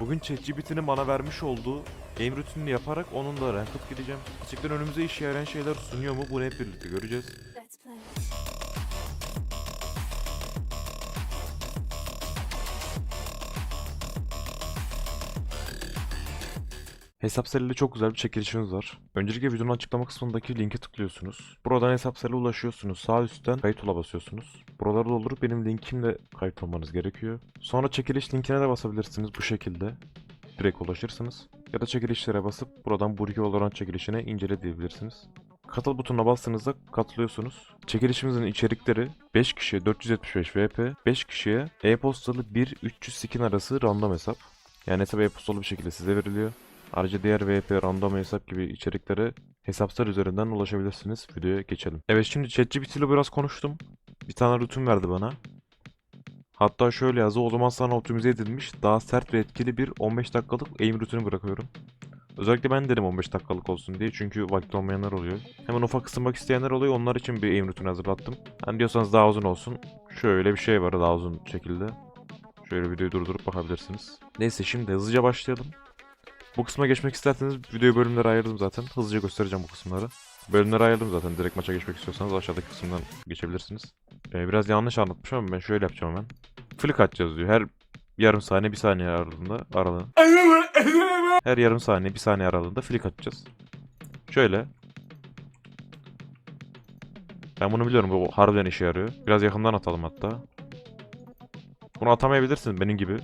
Bugün ChatGPT'nin bana vermiş olduğu aim rutinini yaparak onunla rank up gideceğim. Gerçekten önümüze işe yarayan şeyler sunuyor mu bunu hep birlikte göreceğiz. Hesapsel ile çok güzel bir çekilişimiz var. Öncelikle videonun açıklama kısmındaki linke tıklıyorsunuz. Buradan Hesapsel'e ulaşıyorsunuz. Sağ üstten kayıt tula basıyorsunuz. Buraları doldurup benim linkimle kayıt olmanız gerekiyor. Sonra çekiliş linkine de basabilirsiniz bu şekilde. Direkt ulaşırsınız. Ya da çekilişlere basıp buradan Burki Valorant çekilişine incele diyebilirsiniz. Katıl butonuna bastığınızda katılıyorsunuz. Çekilişimizin içerikleri 5 kişiye 475 VP, 5 kişiye e-postalı 1-300 skin arası random hesap. Yani hesap e-postalı bir şekilde size veriliyor. Ayrıca diğer VP, random hesap gibi içeriklere hesaplar üzerinden ulaşabilirsiniz. Videoya geçelim. Evet şimdi ChatGPT ile biraz konuştum. Bir tane rutin verdi bana. Hatta şöyle yazdı. O zaman sana optimize edilmiş, daha sert ve etkili bir 15 dakikalık aim rutini bırakıyorum. Özellikle ben dedim 15 dakikalık olsun diye çünkü vakti olmayanlar oluyor. Hemen ufak ısınmak isteyenler oluyor. Onlar için bir aim rutini hazırlattım. Hani diyorsanız daha uzun olsun. Şöyle bir şey var daha uzun şekilde. Şöyle videoyu durdurup bakabilirsiniz. Neyse şimdi hızlıca başlayalım. Bu kısma geçmek isterseniz videoyu bölümlere ayırdım zaten. Hızlıca göstereceğim bu kısımları. Bölümlere ayırdım zaten. Direkt maça geçmek istiyorsanız aşağıdaki kısımdan geçebilirsiniz. Ee, biraz yanlış anlatmışım ama ben şöyle yapacağım hemen. Flick atacağız diyor. Her yarım saniye bir saniye aralığında aralığı. Her yarım saniye bir saniye aralığında flick atacağız. Şöyle. Ben bunu biliyorum. Bu harbiden işe yarıyor. Biraz yakından atalım hatta. Bunu atamayabilirsiniz benim gibi.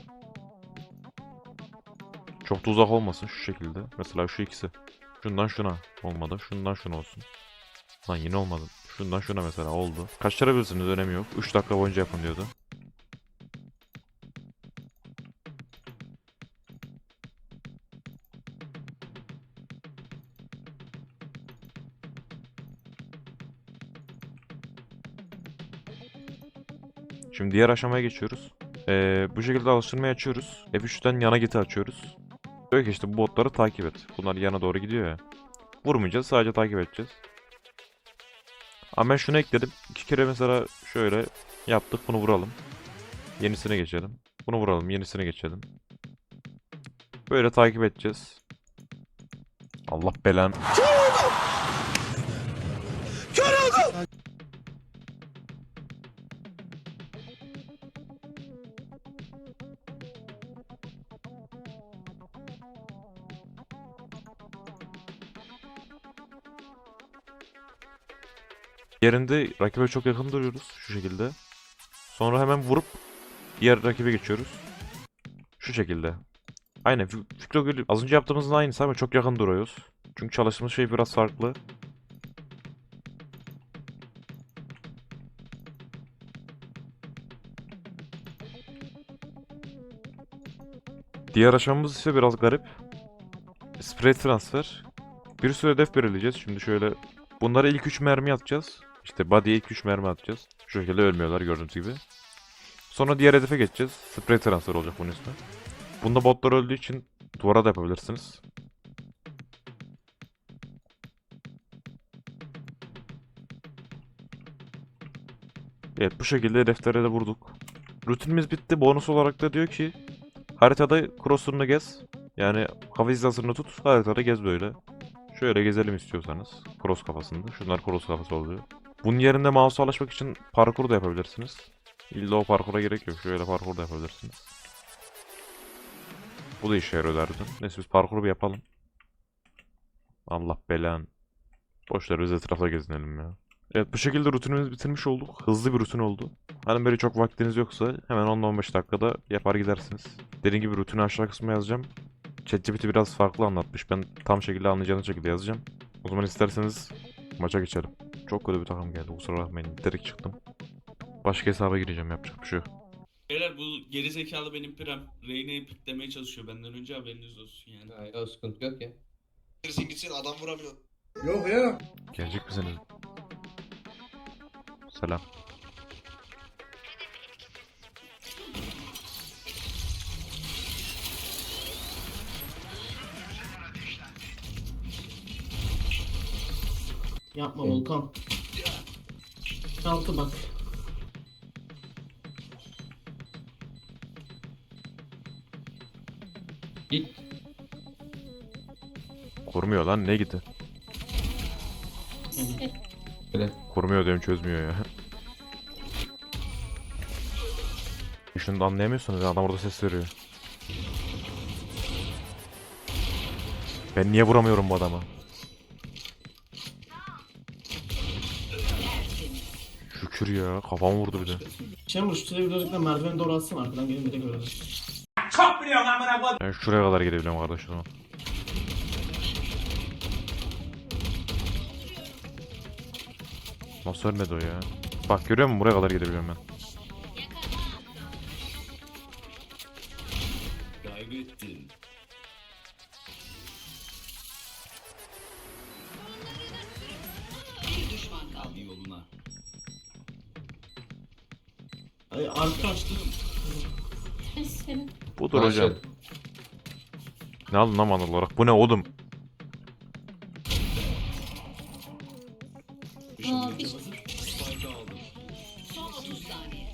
Çok da uzak olmasın şu şekilde. Mesela şu ikisi. Şundan şuna olmadı. Şundan şuna olsun. Lan yine olmadı. Şundan şuna mesela oldu. Kaçırabilirsiniz önemi yok. 3 dakika boyunca yapın diyordu. Şimdi diğer aşamaya geçiyoruz. Ee, bu şekilde alıştırmayı açıyoruz. F3'ten yana giti açıyoruz. Diyor ki işte botları takip et. Bunlar yana doğru gidiyor ya. Vurmayacağız sadece takip edeceğiz. Ama ben şunu ekledim. İki kere mesela şöyle yaptık bunu vuralım. Yenisine geçelim. Bunu vuralım yenisine geçelim. Böyle takip edeceğiz. Allah belan. Yerinde rakibe çok yakın duruyoruz şu şekilde. Sonra hemen vurup diğer rakibe geçiyoruz. Şu şekilde. Aynen Fik- Fikro Gölü az önce yaptığımızın aynısı ama çok yakın duruyoruz. Çünkü çalıştığımız şey biraz farklı. Diğer aşamamız ise biraz garip. Spray transfer. Bir sürü hedef belirleyeceğiz. Şimdi şöyle Bunlara ilk 3 mermi atacağız. İşte body'ye ilk 3 mermi atacağız. Şu şekilde ölmüyorlar gördüğünüz gibi. Sonra diğer hedefe geçeceğiz. Spray transfer olacak bunun ismi. Bunda botlar öldüğü için duvara da yapabilirsiniz. Evet bu şekilde hedeflere de vurduk. Rutinimiz bitti. Bonus olarak da diyor ki haritada cross'unu gez. Yani hava hizasını tut. Haritada gez böyle. Şöyle gezelim istiyorsanız. Cross kafasında. Şunlar cross kafası oluyor. Bunun yerine mouse'a alışmak için parkur da yapabilirsiniz. İlla o parkura gerek yok. Şöyle parkur da yapabilirsiniz. Bu da işe yarıyor. Neyse biz parkuru bir yapalım. Allah belan. Boşver biz etrafta gezinelim ya. Evet bu şekilde rutinimizi bitirmiş olduk. Hızlı bir rutin oldu. Hani böyle çok vaktiniz yoksa hemen 10-15 dakikada yapar gidersiniz. Dediğim gibi rutini aşağı kısma yazacağım. ChatGPT biraz farklı anlatmış. Ben tam şekilde anlayacağınız şekilde yazacağım. O zaman isterseniz maça geçelim. Çok kötü bir takım geldi kusura bakmayın. Direkt çıktım. Başka hesaba gireceğim yapacak bir şey yok. Beyler bu geri zekalı benim pirem. Reyne'yi piklemeye çalışıyor benden önce haberiniz olsun yani. Hayır o sıkıntı yok ya. Birisi gitsin adam vuramıyor. Gelecek misiniz? Selam. Yapma Volkan. Altı bak. Git. Kurmuyor lan ne gidi? Böyle. Kurmuyor diyorum çözmüyor ya. Şunu da anlayamıyorsunuz ya adam orada ses veriyor. Ben niye vuramıyorum bu adama? Şükür ya kafamı vurdu bir de. Chamber şu şuraya birazcık da merdivene doğru atsın arkadan gelin bir de görelim. Ben şuraya kadar gidebiliyorum kardeş o zaman. Nasıl ölmedi o ya? Bak görüyor musun buraya kadar gidebiliyorum ben. Kaybettin. Al yoluna. Ay arka açtı. Budur hocam. Ne aldın lan manıl olarak? Bu ne oğlum? Aa, hiç- Spike aldım. Son 30 saniye.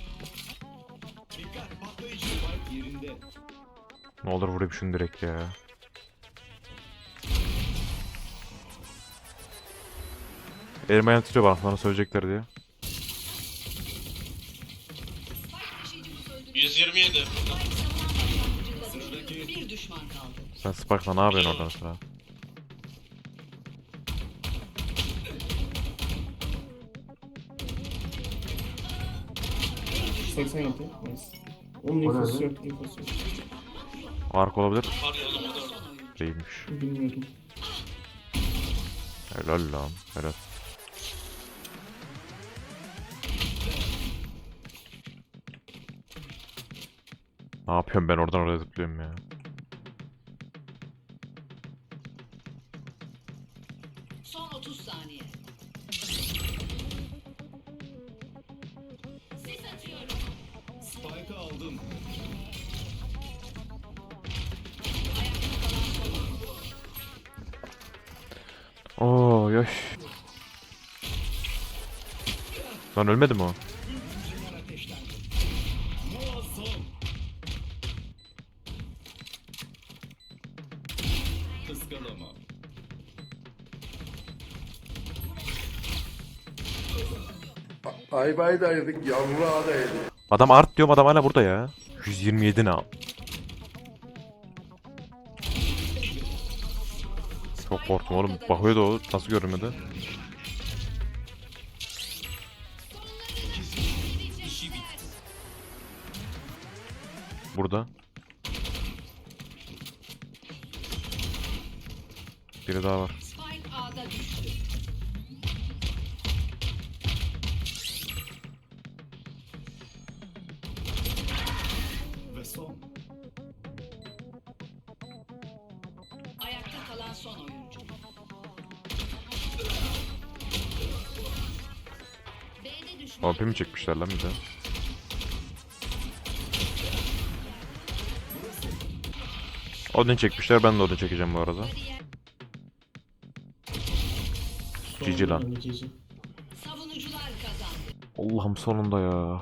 Dikkat patlayıcı. Spike yerinde. Ne olur vurayım şunu direkt ya. Elim ayağım titriyor bana sana söyleyecekler diye. 127. Bir düşman kaldı. Sen Spark'la ne yapıyorsun orada mesela? 80 yaptı. Nice. Onun infosu yok, infosu yok. Arka olabilir. Var ya oğlum o da orada. Değilmiş. Bilmiyorum. Helal lan. Helal. Ne yapıyorum ben oradan oraya zıplıyorum ya. Son 30 saniye. Sis atıyorum. Spike'ı aldım. Oo yaş. Lan ölmedi mi o? Kıskanamam. Ayvayı da yedik, yavru da yedik. Adam art diyorum adam hala burada ya. 127 ne? Çok korktum oğlum. Bakıyordu o. Nasıl görünmedi? Burada. Biri daha var. Ayakta kalan son oyuncu. OP mi çekmişler lan bir de? Odin çekmişler ben de Odin çekeceğim bu arada. GG lan. GG. Savunucular kazandı. Allah'ım sonunda ya.